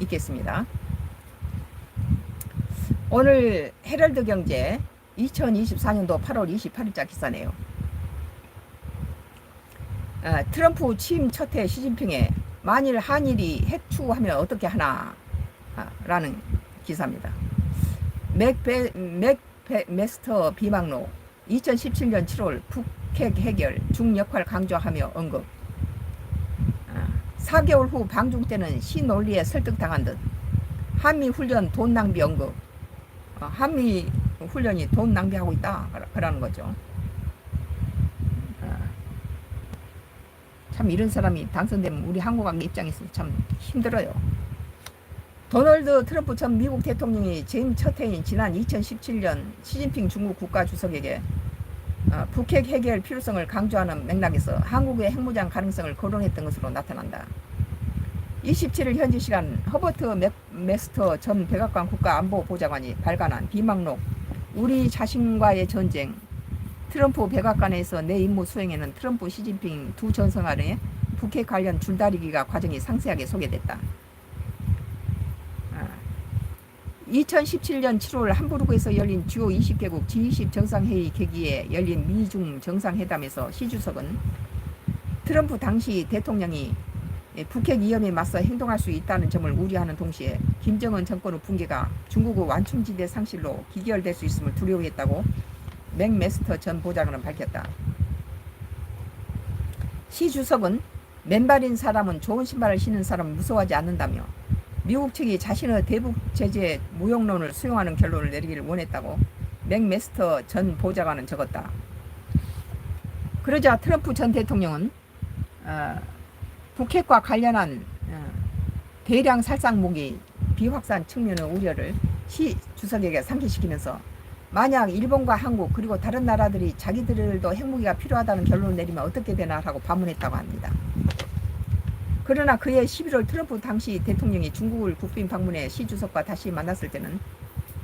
있겠습니다. 오늘 헤럴드 경제 2024년도 8월 28일자 기사네요. 아, 트럼프 취임 첫 해 시진핑에 만일 한일이 핵 추구하면 어떻게 하나 아, 라는 기사입니다. 맥베, 맥메스터 비망로 2017년 7월 북핵 해결 중 역할 강조하며 언급. 아, 4개월 후 방중 때는 신논리에 설득당한 듯 한미 훈련 돈 낭비 언급. 어, 한미 훈련이 돈 낭비하고 있다 그라는 거죠. 아, 참 이런 사람이 당선되면 우리 한국학 입장에서 참 힘들어요. 도널드 트럼프 전 미국 대통령이 재임 첫 해인 지난 2017년 시진핑 중국 국가 주석에게 어, 북핵 해결 필요성을 강조하는 맥락에서 한국의 핵무장 가능성을 거론했던 것으로 나타난다. 27일 현지 시간 허버트 맥 메스터 전 백악관 국가안보보좌관이 발간한 비망록 우리 자신과의 전쟁 트럼프 백악관에서 내 임무 수행에는 트럼프 시진핑 두 전성간의 북핵 관련 줄다리기가 과정이 상세하게 소개됐다. 2017년 7월 함부르크에서 열린 주요 20개국 G20 정상회의 계기에 열린 미중 정상회담에서 시 주석은 트럼프 당시 대통령이 북핵 위험에 맞서 행동할 수 있다는 점을 우려하는 동시에 김정은 정권의 붕괴가 중국의 완충지대 상실로 기결될 수 있음을 두려워했다고 맥메스터 전 보좌관은 밝혔다. 시 주석은 맨발인 사람은 좋은 신발을 신는 사람을 무서워하지 않는다며 미국 측이 자신의 대북 제재 무용론을 수용하는 결론을 내리기를 원했다고 맥메스터 전 보좌관은 적었다. 그러자 트럼프 전 대통령은 어, 북핵과 관련한 어, 대량 살상 무기 비확산 측면의 우려를 시 주석에게 상기시키면서 만약 일본과 한국 그리고 다른 나라들이 자기들도 핵무기가 필요하다는 결론을 내리면 어떻게 되나라고 반문했다고 합니다. 그러나 그해 11월 트럼프 당시 대통령이 중국을 국빈 방문해 시 주석과 다시 만났을 때는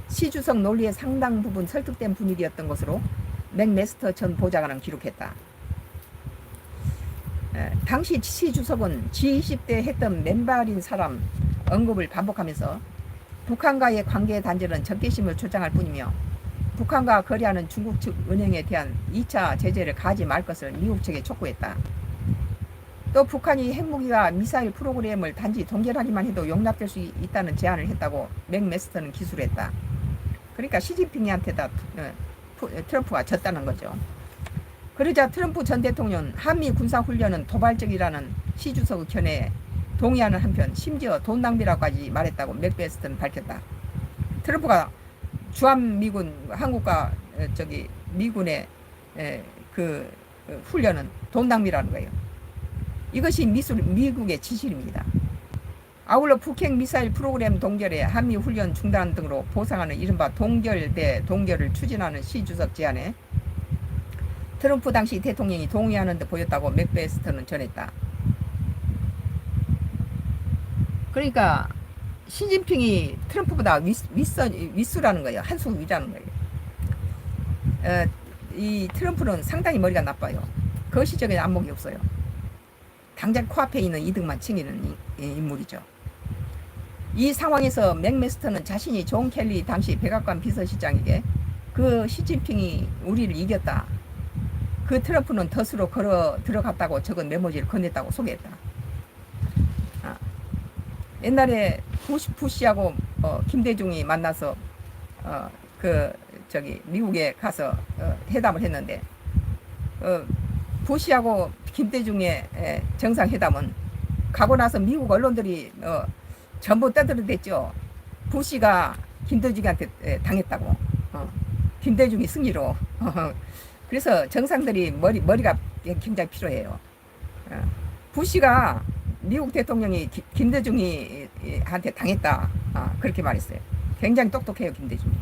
시 주석 논리의 상당 부분 설득된 분위기였던 것으로 맥메스터 전 보좌관은 기록했다. 에, 당시 시 주석은 G20대 했던 맨발인 사람 언급을 반복하면서 북한과의 관계 단절은 적개심을 주장할 뿐이며 북한과 거래하는 중국 측 은행에 대한 2차 제재를 가지 말 것을 미국 측에 촉구했다. 또 북한이 핵무기와 미사일 프로그램을 단지 동결하기만 해도 용납될 수 있다는 제안을 했다고 맥메스터는 기술했다. 그러니까 시진핑한테다 어, 트럼프가 졌다는 거죠. 그러자 트럼프 전 대통령 한미 군사 훈련은 도발적이라는 시 주석의 견해에 동의하는 한편 심지어 돈 낭비라고까지 말했다고 맥베스트는 밝혔다. 트럼프가 주한미군 한국과 어, 저기 미군의 그 훈련은 돈 낭비라는 거예요. 이것이 미술, 미국의 지실입니다. 아울러 북핵 미사일 프로그램 동결에 한미 훈련 중단 등으로 보상하는 이른바 동결 대 동결을 추진하는 시 주석 제안에 트럼프 당시 대통령이 동의하는 듯 보였다고 맥베스터는 전했다. 그러니까 시진핑이 트럼프보다 윗, 윗수라는 거예요. 한 수 위라는 거예요. 어, 이 트럼프는 상당히 머리가 나빠요. 거시적인 안목이 없어요. 당장 코앞에 있는 이득만 챙기는 인물이죠. 이 상황에서 맥메스터는 자신이 존 켈리 당시 백악관 비서실장에게 그 시진핑이 우리를 이겼다. 그 트럼프는 덫으로 걸어 들어갔다고 적은 메모지를 건넸다고 소개했다. 아, 옛날에 부시, 부시하고 어, 김대중이 만나서 어, 그 저기 미국에 가서 어, 회담을 했는데 어, 부시하고 김대중의 정상회담은 가고 나서 미국 언론들이 어, 전부 떠들어댔죠. 부시가 김대중한테 당했다고. 어, 김대중이 승리로. 그래서 정상들이 머리 머리가 굉장히 필요해요. 어, 부시가 미국 대통령이 기, 김대중이한테 당했다. 어, 그렇게 말했어요. 굉장히 똑똑해요, 김대중이.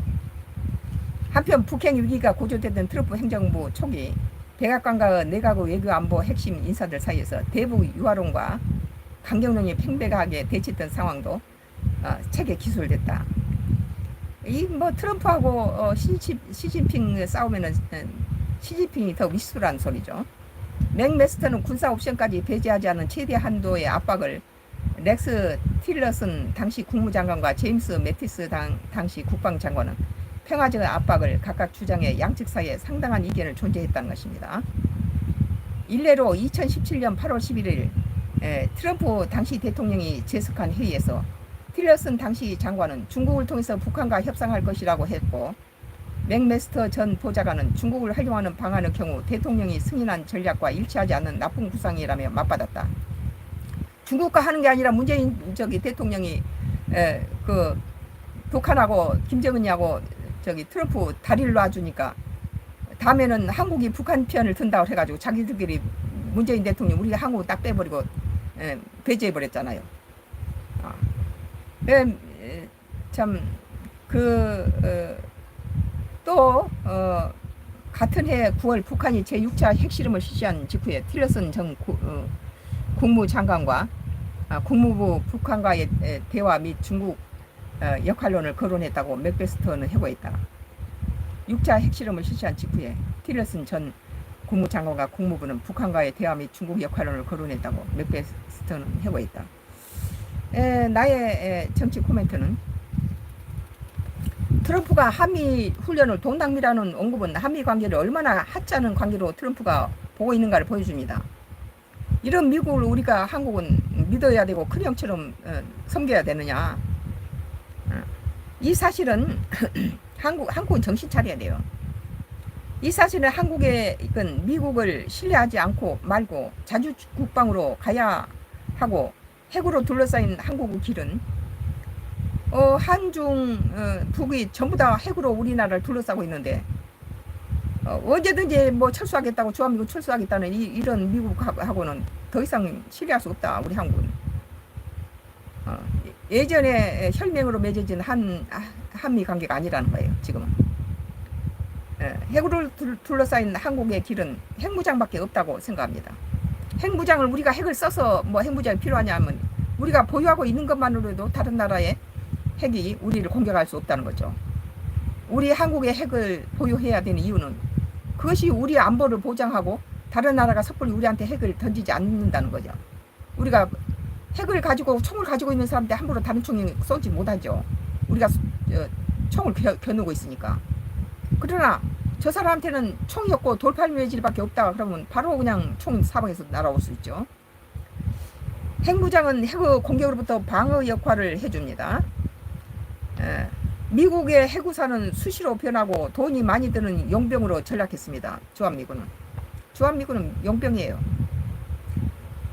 한편 북핵 위기가 고조되던 트럼프 행정부 초기 백악관과 내각의 외교안보 핵심 인사들 사이에서 대북 유화론과 강경론이 팽배하게 대치했던 상황도 어, 책에 기술됐다. 이 뭐 트럼프하고 어, 시진, 시진핑 싸우면은 어, 시진핑이 더 위수란 소리죠. 맥메스터는 군사 옵션까지 배제하지 않은 최대 한도의 압박을 렉스 틸러슨 당시 국무장관과 제임스 매티스 당, 당시 국방장관은 평화적 압박을 각각 주장해 양측 사이에 상당한 이견을 존재했다는 것입니다. 일례로 2017년 8월 11일 에, 트럼프 당시 대통령이 제석한 회의에서 틸러슨 당시 장관은 중국을 통해서 북한과 협상할 것이라고 했고 맥메스터 전 보좌관은 중국을 활용하는 방안의 경우 대통령이 승인한 전략과 일치하지 않는 나쁜 구상이라며 맞받았다. 중국과 하는 게 아니라 문재인 저기 대통령이 에, 그 북한하고 김정은이하고 저기 트럼프 다리를 놔주니까 다음에는 한국이 북한 편을 든다고 해가지고 자기들끼리 문재인 대통령 우리가 한국 딱 빼버리고 에, 배제해버렸잖아요. 아. 참그 어, 또 어, 같은 해 9월 북한이 제6차 핵실험을 실시한 직후에 틸러슨 전 구, 어, 국무장관과 아, 국무부 북한과의 에, 대화 및 중국 어, 역할론을 거론했다고 맥베스터는 해고했다. 6차 핵실험을 실시한 직후에 틸러슨 전 국무장관과 국무부는 북한과의 대화 및 중국 역할론을 거론했다고 맥베스터는 해고했다. 에, 나의 에, 정치 코멘트는 트럼프가 한미 훈련을 동당미라는 언급은 한미 관계를 얼마나 하찮은 관계로 트럼프가 보고 있는가를 보여줍니다. 이런 미국을 우리가 한국은 믿어야 되고 큰 형처럼 어, 섬겨야 되느냐? 어, 이 사실은 한국 한국은 정신 차려야 돼요. 이 사실은 한국의 이건 미국을 신뢰하지 않고 말고 자주 국방으로 가야 하고 핵으로 둘러싸인 한국의 길은 어, 한중 어, 북이 전부 다 핵으로 우리나라를 둘러싸고 있는데 어, 언제든지 뭐 철수하겠다고 주한미군 철수하겠다는 이, 이런 미국하고는 더 이상 신뢰할 수 없다 우리 한국은 어, 예전에 혈맹으로 맺어진 한 한미 관계가 아니라는 거예요 지금은 예, 핵으로 둘러싸인 한국의 길은 핵무장밖에 없다고 생각합니다 핵무장을 우리가 핵을 써서 뭐 핵무장이 필요하냐면 우리가 보유하고 있는 것만으로도 다른 나라에 핵이 우리를 공격할 수 없다는 거죠. 우리 한국의 핵을 보유해야 되는 이유는 그것이 우리 안보를 보장하고 다른 나라가 섣불리 우리한테 핵을 던지지 않는다는 거죠. 우리가 핵을 가지고 총을 가지고 있는 사람한테 함부로 다른 총이 쏘지 못하죠. 우리가 어, 총을 겨, 겨누고 있으니까. 그러나 저 사람한테는 총이 없고 돌팔 매질밖에 없다 그러면 바로 그냥 총 사방에서 날아올 수 있죠. 핵무장은 핵 공격으로부터 방어 역할을 해줍니다. 예, 미국의 해구사는 수시로 변하고 돈이 많이 드는 용병으로 전락했습니다. 주한미군은. 주한미군은 용병이에요.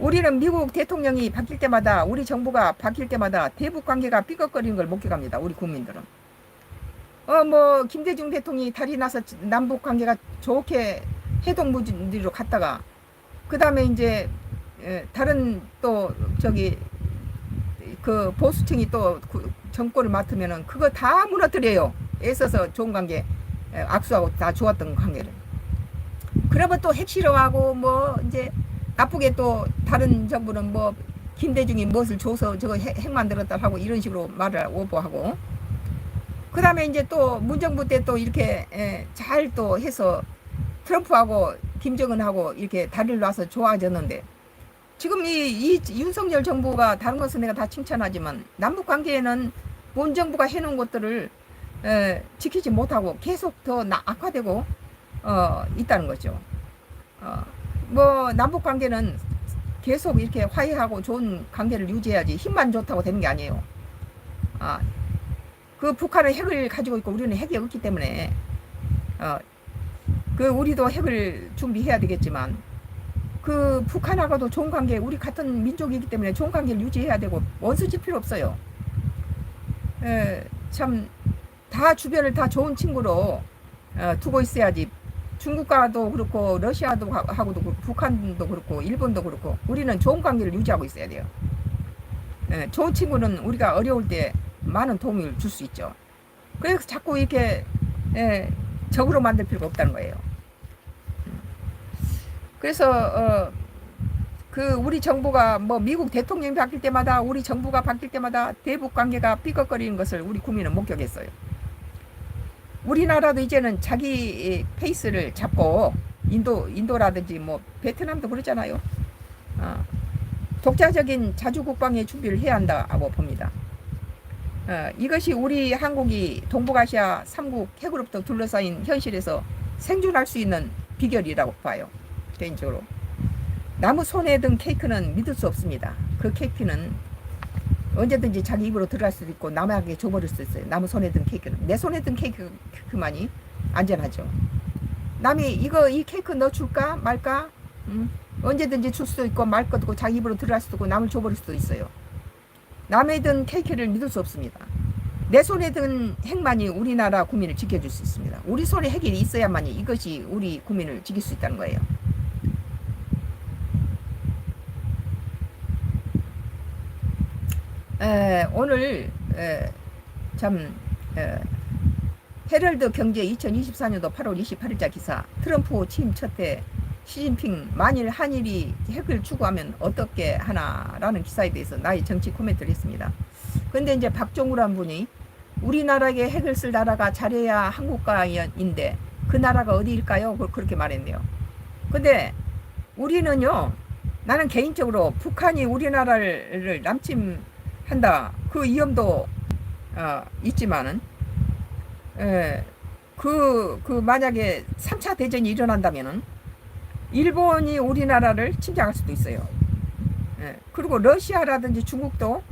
우리는 미국 대통령이 바뀔 때마다 우리 정부가 바뀔 때마다 대북 관계가 삐걱거리는 걸 목격합니다. 우리 국민들은. 어 뭐 김대중 대통령이 달이 나서 남북 관계가 좋게 해동무지로 갔다가 그 다음에 이제 예, 다른 또 저기 그 보수층이 또 정권을 맡으면은 그거 다 무너뜨려요. 애써서 좋은 관계 악수하고 다 좋았던 관계를. 그러면 또 핵실험하고 뭐 이제 나쁘게 또 다른 정부는 뭐 김대중이 무엇을 줘서 저거 핵, 핵 만들었다 하고 이런 식으로 말을 오보하고 그 다음에 이제 또 문정부 때 또 이렇게 잘 또 해서 트럼프하고 김정은하고 이렇게 다리를 놔서 좋아졌는데 지금 이, 이 윤석열 정부가 다른 것은 내가 다 칭찬하지만 남북 관계에는 본 정부가 해놓은 것들을 에, 지키지 못하고 계속 더 나, 악화되고 어, 있다는 거죠. 어, 뭐 남북 관계는 계속 이렇게 화해하고 좋은 관계를 유지해야지 힘만 좋다고 되는 게 아니에요. 아, 그 북한은 핵을 가지고 있고 우리는 핵이 없기 때문에 어, 그 우리도 핵을 준비해야 되겠지만 그 북한하고도 좋은 관계 우리 같은 민족이기 때문에 좋은 관계를 유지해야 되고 원수질 필요 없어요. 예, 참다 주변을 다 좋은 친구로 어, 두고 있어야지. 중국과도 그렇고 러시아도 하고도 그렇고 북한도 그렇고 일본도 그렇고 우리는 좋은 관계를 유지하고 있어야 돼요. 예, 좋은 친구는 우리가 어려울 때 많은 도움을 줄 수 있죠. 그래서 자꾸 이렇게 예, 적으로 만들 필요가 없다는 거예요. 그래서 어, 그 우리 정부가 뭐 미국 대통령이 바뀔 때마다 우리 정부가 바뀔 때마다 대북 관계가 삐걱거리는 것을 우리 국민은 목격했어요. 우리나라도 이제는 자기 페이스를 잡고 인도 인도라든지 뭐 베트남도 그러잖아요. 어, 독자적인 자주 국방의 준비를 해야 한다고 봅니다. 어, 이것이 우리 한국이 동북아시아 3국 핵으로부터 둘러싸인 현실에서 생존할 수 있는 비결이라고 봐요. 개인적으로. 나무 손에 든 케이크는 믿을 수 없습니다. 그 케이크는 언제든지 자기 입으로 들어갈 수도 있고 남에게 줘버릴 수 있어요. 나무 손에 든 케이크는. 내 손에 든 케이크만이 안전하죠. 남이 이거 이 케이크 너 줄까 말까? 음, 언제든지 줄 수도 있고 말 것도 있고 자기 입으로 들어갈 수도 있고 남을 줘버릴 수도 있어요. 남의 든 케이크를 믿을 수 없습니다. 내 손에 든 핵만이 우리나라 국민을 지켜줄 수 있습니다. 우리 손에 핵이 있어야만이 이것이 우리 국민을 지킬 수 있다는 거예요. 에, 오늘 에, 참 에, 헤럴드 경제 2024년도 8월 28일자 기사 트럼프 취임 첫해 시진핑 만일 한일이 핵을 추구하면 어떻게 하나라는 기사에 대해서 나의 정치 코멘트를 했습니다. 근데 이제 박종우란 분이 우리나라에 핵을 쓸 나라가 잘해야 한국가인데 그 나라가 어디일까요? 그- 그렇게 말했네요. 근데 우리는요, 나는 개인적으로 북한이 우리나라를 남침 한다. 그 위험도 어, 있지만은, 에, 그, 그 만약에 3차 대전이 일어난다면은 일본이 우리나라를 침략할 수도 있어요. 예, 그리고 러시아라든지 중국도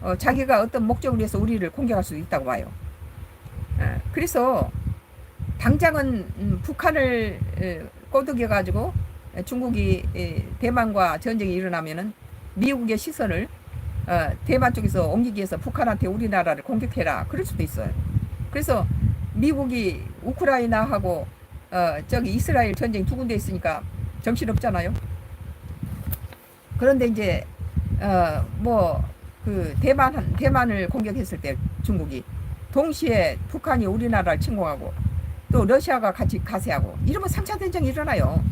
어, 자기가 어떤 목적을 위해서 우리를 공격할 수도 있다고 봐요. 예, 그래서 당장은 음, 북한을 에, 꼬드겨 가지고 중국이 에, 대만과 전쟁이 일어나면은 미국의 시선을 어, 대만 쪽에서 옮기기 위해서 북한한테 우리나라를 공격해라 그럴 수도 있어요. 그래서 미국이 우크라이나하고 어, 저기 이스라엘 전쟁 두 군데 있으니까 정신 없잖아요. 그런데 이제 어, 뭐그 대만 대만을 공격했을 때 중국이 동시에 북한이 우리나라를 침공하고 또 러시아가 같이 가세하고 이러면 3차 대전이 일어나요.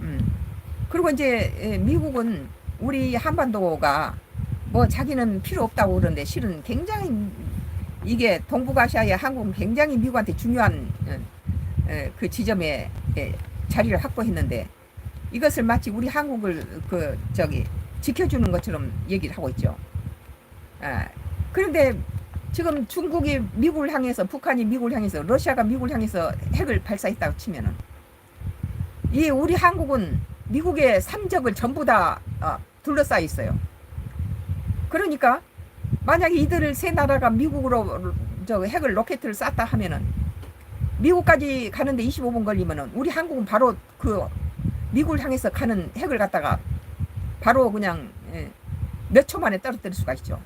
음. 그리고 이제 예, 미국은 우리 한반도가 뭐 자기는 필요 없다고 그러는데 실은 굉장히 이게 동북아시아의 한국은 굉장히 미국한테 중요한 어, 어, 그 지점에 예, 자리를 확보했는데 이것을 마치 우리 한국을 그 저기 지켜주는 것처럼 얘기를 하고 있죠. 아, 그런데 지금 중국이 미국을 향해서 북한이 미국을 향해서 러시아가 미국을 향해서 핵을 발사했다고 치면은 이 우리 한국은 미국의 삼적을 전부 다 어, 둘러싸여 있어요. 그러니까 만약에 이들을 세 나라가 미국으로 저 핵을 로켓을 쐈다 하면은 미국까지 가는데 25분 걸리면은 우리 한국은 바로 그 미국을 향해서 가는 핵을 갖다가 바로 그냥 예, 몇초 만에 떨어뜨릴 수가 있죠.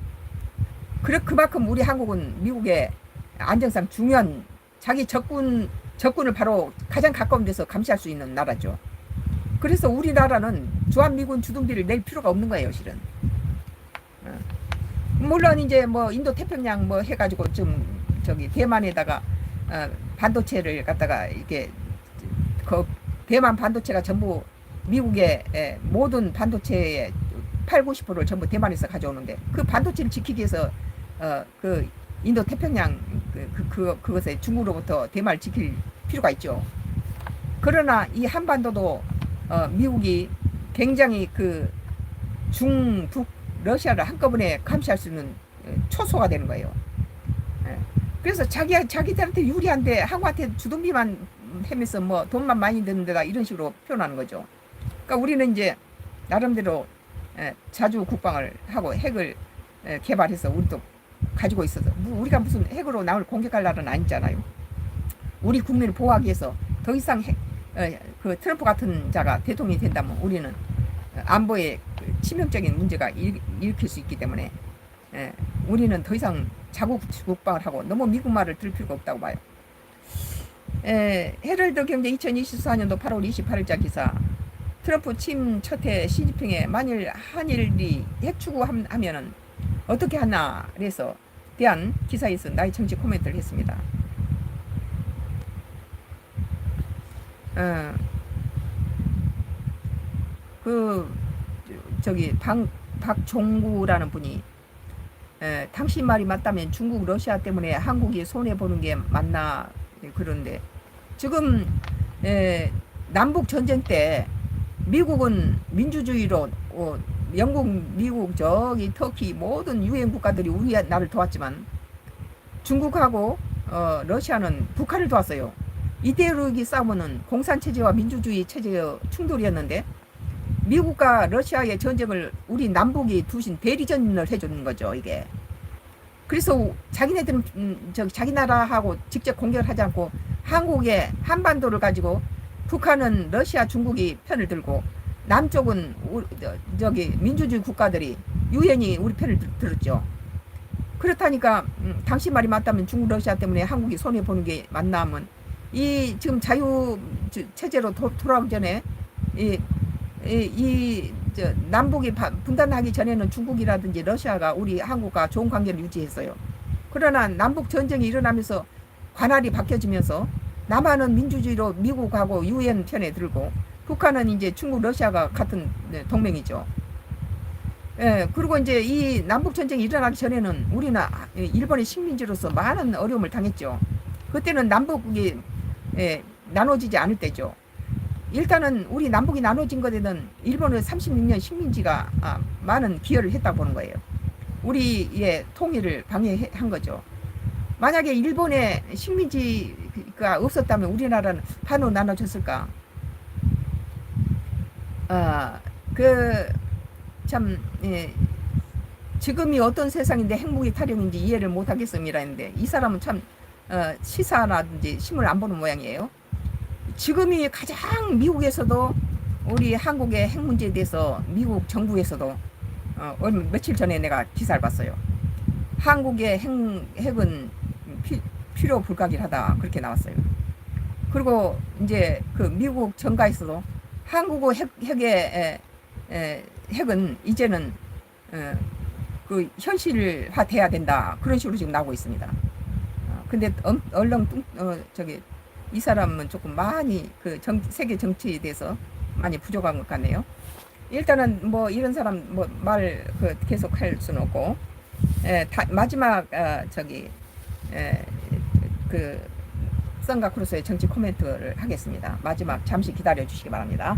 그래 그만큼 우리 한국은 미국의 안정상 중요한 자기 적군 적군을 바로 가장 가까운 데서 감시할 수 있는 나라죠. 그래서 우리나라는 주한미군 주둔비를 낼 필요가 없는 거예요, 실은. 어. 물론 이제 뭐 인도 태평양 뭐 해가지고 좀 저기 대만에다가 어, 반도체를 갖다가 이게 그 대만 반도체가 전부 미국의 에, 모든 반도체의 8, 90%를 전부 대만에서 가져오는데 그 반도체를 지키기 위해서 어, 그 인도 태평양 그, 그, 그 그것에 중국으로부터 대만을 지킬 필요가 있죠. 그러나 이 한반도도 어, 미국이 굉장히 그 중북 러시아를 한꺼번에 감시할 수 있는 어, 초소가 되는 거예요. 예. 그래서 자기 자기들한테 유리한데 한국한테 주둔비만 하면서 뭐 돈만 많이 드는 데다 이런 식으로 표현하는 거죠. 그러니까 우리는 이제 나름대로 예, 자주 국방을 하고 핵을 예, 개발해서 우리도 가지고 있어서 뭐 우리가 무슨 핵으로 남을 공격할 날은 아니잖아요. 우리 국민을 보호하기 위해서 더 이상 핵, 어, 그 트럼프 같은 자가 대통령이 된다면 우리는 안보에 그 치명적인 문제가 일, 일으킬 수 있기 때문에 예, 우리는 더 이상 자국 국방을 하고 너무 미국 말을 들을 필요가 없다고 봐요. 에, 헤럴드 경제 2024년도 8월 28일자 기사 트럼프 취임 첫해 시진핑에 만일 한일이 핵 추구하면은 어떻게 하나 그래서 대한 기사에서 나의 정치 코멘트를 했습니다. 어, 그 저기 방 박종구라는 분이 에, 당신 말이 맞다면 중국 러시아 때문에 한국이 손해 보는 게 맞나 그런데 지금 에, 남북 전쟁 때 미국은 민주주의로 어, 영국, 미국, 저기 터키 모든 유엔 국가들이 우리 나를 도왔지만 중국하고 어, 러시아는 북한을 도왔어요. 이데올로기 싸움은 공산 체제와 민주주의 체제의 충돌이었는데 미국과 러시아의 전쟁을 우리 남북이 두신 대리전을 해주는 거죠 이게. 그래서 자기네들은 음, 저 자기 나라하고 직접 공격을 하지 않고 한국의 한반도를 가지고 북한은 러시아, 중국이 편을 들고 남쪽은 우- 저- 저기 민주주의 국가들이 유엔이 우리 편을 들- 들었죠. 그렇다니까 음, 당신 말이 맞다면 중국, 러시아 때문에 한국이 손해 보는 게 맞나면 이 지금 자유 저- 체제로 도, 돌아오기 전에 이, 이, 이 저, 남북이 바- 분단하기 전에는 중국이라든지 러시아가 우리 한국과 좋은 관계를 유지했어요. 그러나 남북 전쟁이 일어나면서 관할이 바뀌어지면서 남한은 민주주의로 미국하고 유엔 편에 들고 북한은 이제 중국, 러시아가 같은 네, 동맹이죠. 예, 그리고 이제 이 남북 전쟁이 일어나기 전에는 예, 일본의 식민지로서 많은 어려움을 당했죠. 그때는 남북이 예, 나눠지지 않을 때죠. 일단은 우리 남북이 나눠진 것에는 일본의 36년 식민지가 아, 많은 기여를 했다고 보는 거예요. 우리의 통일을 방해한 거죠. 만약에 일본의 식민지가 없었다면 우리나라는 반으로 나눠졌을까? 아, 그, 참, 예, 지금이 어떤 세상인데 핵무기 타령인지 이해를 못 하겠습니다. 했는데, 이 사람은 참, 어, 시사라든지 신문을 안 보는 모양이에요. 지금이 가장 미국에서도 우리 한국의 핵 문제에 대해서 미국 정부에서도 어, 얼마 며칠 전에 내가 기사를 봤어요. 한국의 핵, 핵은 피, 필요 불가결하다 그렇게 나왔어요. 그리고 이제 그 미국 정가에서도 한국의 핵, 핵의 에, 에, 핵은 이제는 어, 그 현실화 돼야 된다 그런 식으로 지금 나오고 있습니다. 어, 근데 엄, 얼렁 뚱, 어, 저기 이 사람은 조금 많이 그 정, 세계 정치에 대해서 많이 부족한 것 같네요. 일단은 뭐 이런 사람 뭐 말 그 계속 할 수는 없고 에, 다, 마지막 어, 저기 에, 그 썬가 크루스의 정치 코멘트를 하겠습니다. 마지막 잠시 기다려 주시기 바랍니다.